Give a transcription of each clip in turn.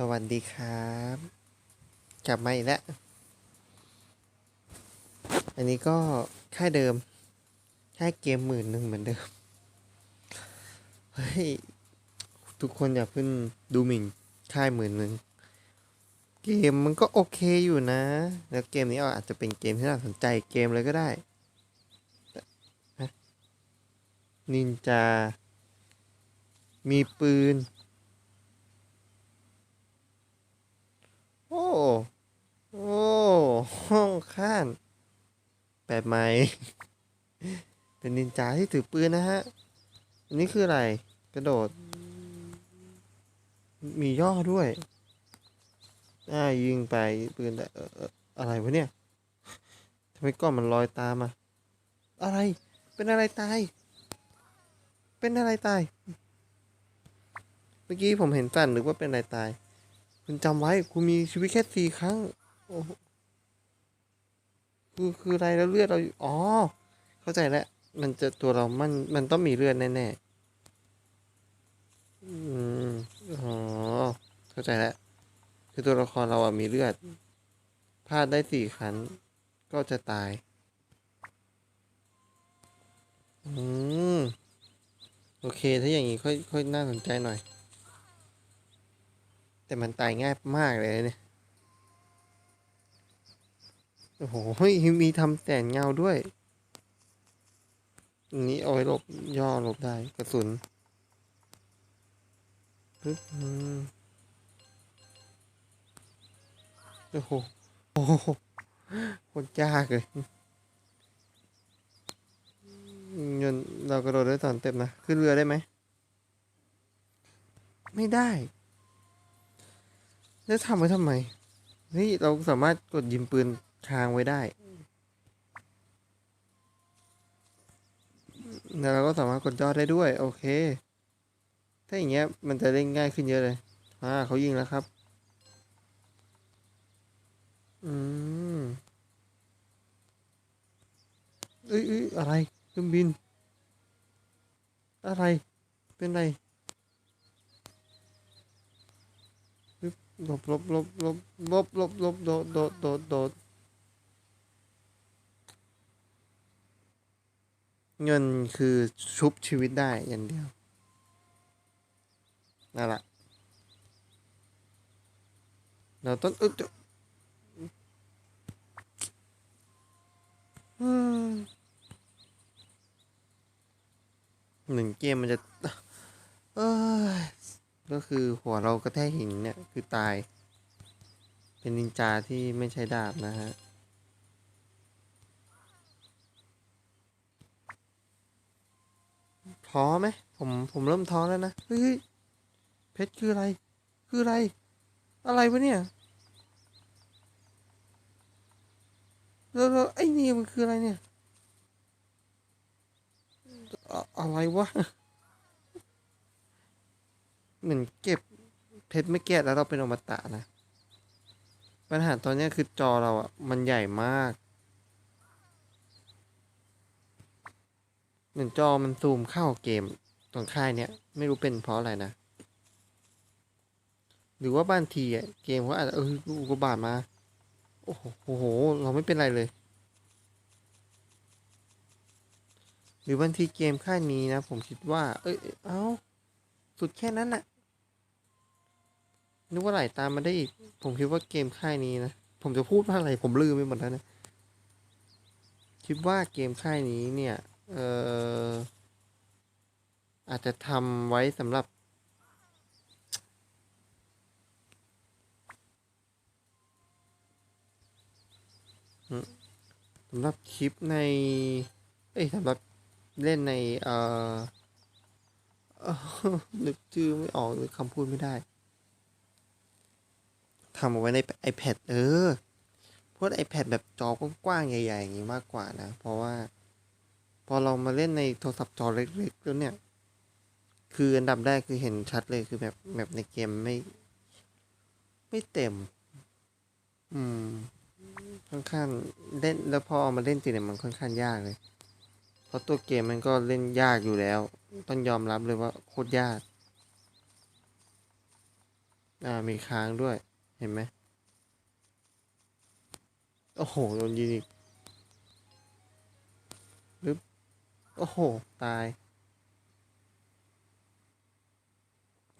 สวัสดีครับ กลับมาอีกแล้ว อันนี้ก็ค่ายเดิม ค่ายเกมหมื่นหนึ่งเหมือนเดิม เฮ้ย ทุกคนอย่าเพิ่งดูหมิ่นค่ายหมื่นหนึ่ง เกมมันก็โอเคอยู่นะ แล้วเกมนี้อาจจะเป็นเกมที่น่าสนใจเกมเลยก็ได้นินจา มีปืน อ้ โอ้ ห้องข้างแบบใหม่ เป็นนินจาที่ถือปืนนะฮะ อันนี้คืออะไร กระโดด มีย่อด้วยอ่ายิงไปปืนได้เอ่อเอออะไรวะเนี่ยทำไมก้องมันลอยตามมาอะไร เป็นอะไรตาย เป็นอะไรตาย เมื่อกี้ผมเห็นสั่นนึกว่าเป็นอะไรตาย คุณจำไว้คุณมีชีวิตแค่สี่ครั้งคือคืออะไรแล้วเลือดเราอ๋อ เข้าใจแล้ว มันจะตัวเรามันมันต้องมีเลือดแน่ๆอืมอ๋อเข้าใจแล้วคือตัวละครเราอะมีเลือดพลาดได้สี่ครั้งก็จะตาย อืม โอเค ถ้าอย่างนี้ค่อยค่อยน่าสนใจหน่อย แต่มันตายง่ายมากเลยเนี่ย โอ้โห มีทำแสนเงาด้วยอันนี้เอาไว้หลบย่อหลบได้กระสุนฮึโอ้โหโอ้โหโคตรยากเลยเงินเรากระโดดได้ตอนเต็มนะ ขึ้นเรือได้ไหม ไม่ได้ แล้วทำไว้ทำไมเฮ้ยเราสามารถกดยิงปืนค้างไว้ได้ แล้วเราก็สามารถกดยอดได้ด้วย โอเค ถ้าอย่างเงี้ยมันจะเล่นง่ายขึ้นเยอะเลย อ่าเขายิงแล้วครับ อืมเอ้ยเอ้ยอะไรเครื่องบิน อะไร เป็นไรปึ๊บห ลบลบลบลบลบลบลบโดดโดดโดดโดดเงินคือชุบชีวิตได้อย่างเดียวนั่นแหละเราต้องออเดี๋ยวอืมหนึ่งเกมมันจะ เอย ก็คือหัวเรากระแทกหินเนี่ยคือตาย เป็นนินจาที่ไม่ใช้ดาบนะฮะท้อไหมผมผมเริ่มท้อแล้วนะเฮ้ยเพชรคืออะไร คืออะไร อะไรวะเนี่ยแล้วไอ้นี่มันคืออะไรเนี่ย อะอะไรวะ เหมือนเก็บเพชรไม่เก็บแล้วเราเป็นอมตะนะ ปัญหาตอนนี้คือจอเราอะ มันใหญ่มากเหมือนจอมันซูมเข้าเกมตรงค่ายเนี้ยไม่รู้เป็นเพราะอะไรนะ หรือว่าบางทีอะเกมเขาอาจจะเอออุกบาตมา โอ้โหโห เราไม่เป็นไรเลย หรือบางทีเกมค่ายนี้นะ ผมคิดว่า เอ้ย เอ้า สุดแค่นั้นน่ะ นึกว่าไหลตามมาได้อีก ผมคิดว่าเกมค่ายนี้นะ ผมจะพูดว่าอะไร ผมลืมไปหมดแล้วนะ คิดว่าเกมค่ายนี้เนี่ย เอ่อ อาจจะทำไว้สำหรับ สำหรับคลิปใน เอ้ยสำหรับเล่นใน เอ่อเอ่อ นึกชื่อไม่ออกหรือคำพูดไม่ได้ทำเอาไว้ใน iPad เออพวก iPad แบบจอกว้างๆใหญ่ๆอย่างนี้มากกว่านะ เพราะว่า พอเรามาเล่นในโทรศัพท์จอเล็กๆแล้วเนี่ย คืออันดับแรกคือเห็นชัดเลยคือแบบแบบในเกมไม่ ไม่เต็ม อืมค่อนข้างเล่นแล้วพอเอามาเล่นจริงเนี่ยมันค่อนข้างยากเลย เพราะตัวเกมมันก็เล่นยากอยู่แล้ว ต้องยอมรับเลยว่าโคตรยาก อ่ามีค้างด้วย เห็นไหม โอ้โห โดนยิงอีกลึบโอ้โห ตาย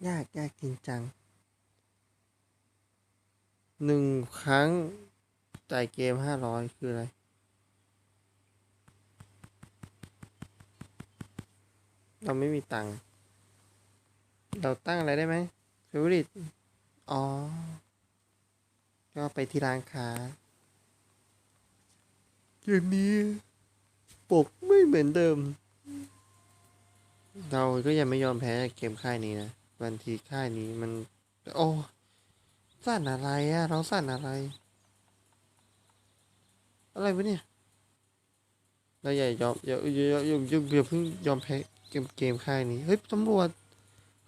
ยากยากจริงจังหนึ่งครั้งจ่ายเกมห้าร้อยคืออะไร เราไม่มีตังค์เราตั้งอะไรได้ไหมเฟเวอริตอ๋อ ก็ไปที่ร้านค้าเกมนี้ปกไม่เหมือนเดิม เราก็ยังไม่ยอมแพ้เกมค่ายนี้นะบางทีค่ายนี้มัน โอ้สั่นอะไรอะเราสั่นอะไร อะไรวะเนี่ย เราอย่ายอมย่าอย่าอย่าอย่าอย่าอย่าเพิ่งยอมแพ้ เกมเกมค่ายนี้เฮ้ยตำรวจ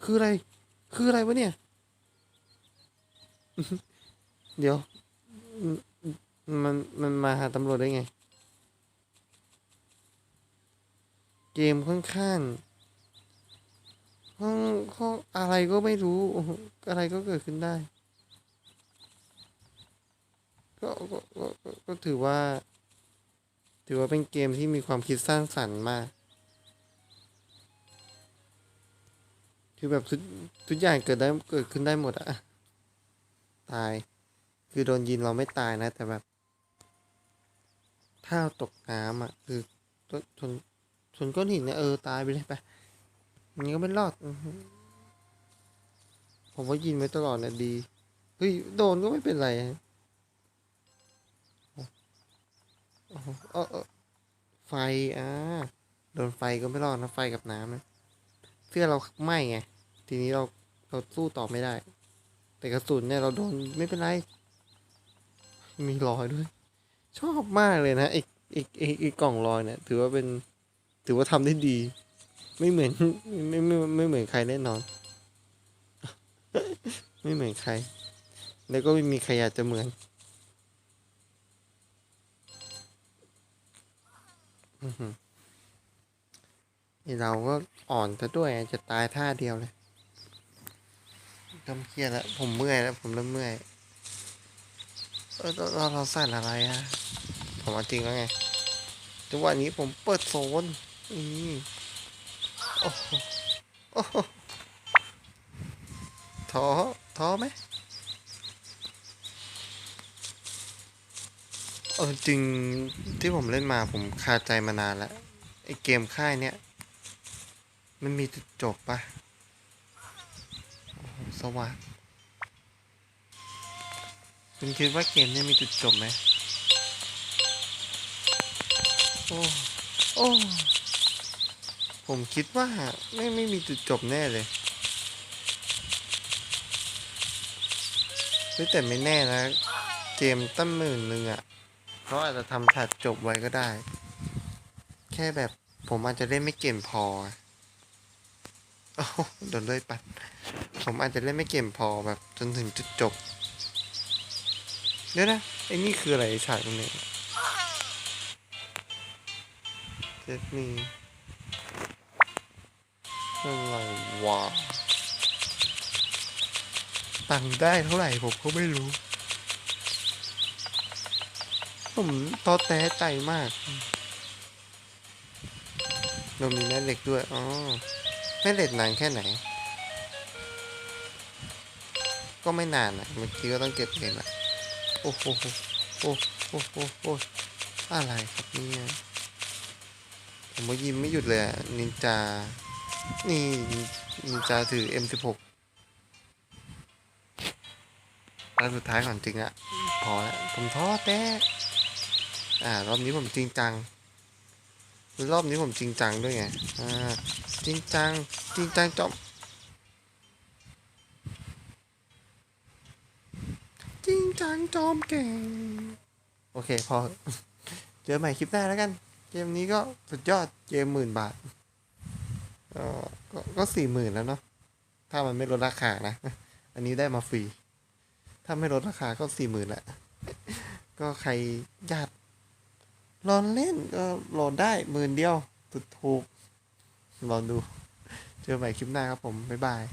คืออะไร คืออะไรวะเนี่ย เดี๋ยว มันมันมาหาตำรวจได้ไง เกมค่อนข้างห้องห้องอะไรก็ไม่รู้ อะไรก็เกิดขึ้นได้ก็ก็ก็ก็ถือว่า ถือว่าเป็นเกมที่มีความคิดสร้างสรรค์มาก คือแบบทุกทุกอย่างเกิดได้เกิดขึ้นได้หมดอะตาย คือโดนยิงเราไม่ตายนะ แต่แบบ ถ้าตกน้ำอะคือชนชนชนก้อนหินเนี่ยเออตายไปเลยไปมันก็ไม่รอด ผมว่ายิงไว้ตลอดเนี่ยดีเฮ้ยโดนก็ไม่เป็นไรโอ้โหเออไฟอ่าโดนไฟก็ไม่รอดนะไฟกับน้ำนะเสื้อเราไหม้ไง ทีนี้เราเราสู้ต่อไม่ได้ แต่กระสุนเนี่ยเราโดนไม่เป็นไร มีรอยด้วย ชอบมากเลยนะอ้ไอ้ไอ้ไอ้กล่องรอยเนี่ย ถือว่าเป็น ถือว่าทำได้ดี ไม่เหมือนไม่ไม่ไม่ไม่เหมือนใครแน่นอน ไม่เหมือนใคร แล้วก็ไม่มีใครอยากจะเหมือนอื้อเราก็อ่อนซะด้วยจะตายท่าเดียวเลย กำเครียดแล้ว ผมเมื่อยแล้ว ผมเริ่มเมื่อยเออเราเราเราสั่นอะไรอะผมเอาจริงแล้วไงจังหวะนี้ผมเปิดโซนนี่โอ้โหโอ้โหท้อท้อไหมเออจริงที่ผมเล่นมาผมคาใจมานานแล้วไอเกมค่ายเนี้ยมันมีจุดจบปะ สว่างคุณคิดว่าเกมนี้มีจุดจบไหม โอ้ โอ้ ผมคิดว่าไม่ไม่มีจุดจบแน่เลยแต่ไม่แน่นะ เกมตั้งหมื่นหนึ่งอะเขาอาจจะทำถัดจบไว้ก็ได้ แค่แบบผมอาจจะเล่นไม่เก่งพอ โอ้โดนด้วยปัด ผมอาจจะเล่นไม่เก่งพอแบบจนถึงจุดจบ เดี๋ยวนะไอ้นี่คืออะไรฉากตรงนี้เจ็ดมีอะไรวะตังค์ได้เท่าไหร่ผมก็ไม่รู้ ผมท้อแท้ใจมากเรามีแม่เหล็กด้วย อ๋อ แม่เหล็กนานแค่ไหน ก็ไม่นานอะเมื่อกี้ก็ต้องเก็บเองละโอ้โหโอ้โหโอ้โหโอ้อะไรครับเนี่ยผมว่ายิ้มไม่หยุดเลยนินจา นี่นินจาถือ M16 แล้วสุดท้ายก่อนจริงอะพอแล้วผมท้อแท้อ่ารอบนี้ผมจริงจัง รอบนี้ผมจริงจังด้วยไงอ่าจริงจังจริงจังจอม จริงจังจอมเก่ง โอเค พอ เจอใหม่คลิปหน้าแล้วกัน เกมนี้ก็สุดยอดเกมหมื่นบาทก็ก็สี่หมื่นแล้วเนาะถ้ามันไม่ลดราคานะ อันนี้ได้มาฟรี ถ้าไม่ลดราคาก็สี่หมื่นแหละ ก็ใครญาติรอนเล่นก็โหลดได้หมื่นเดียวถูกถูกลองดู เจอใหม่คลิปหน้าครับผม บ๊ายบาย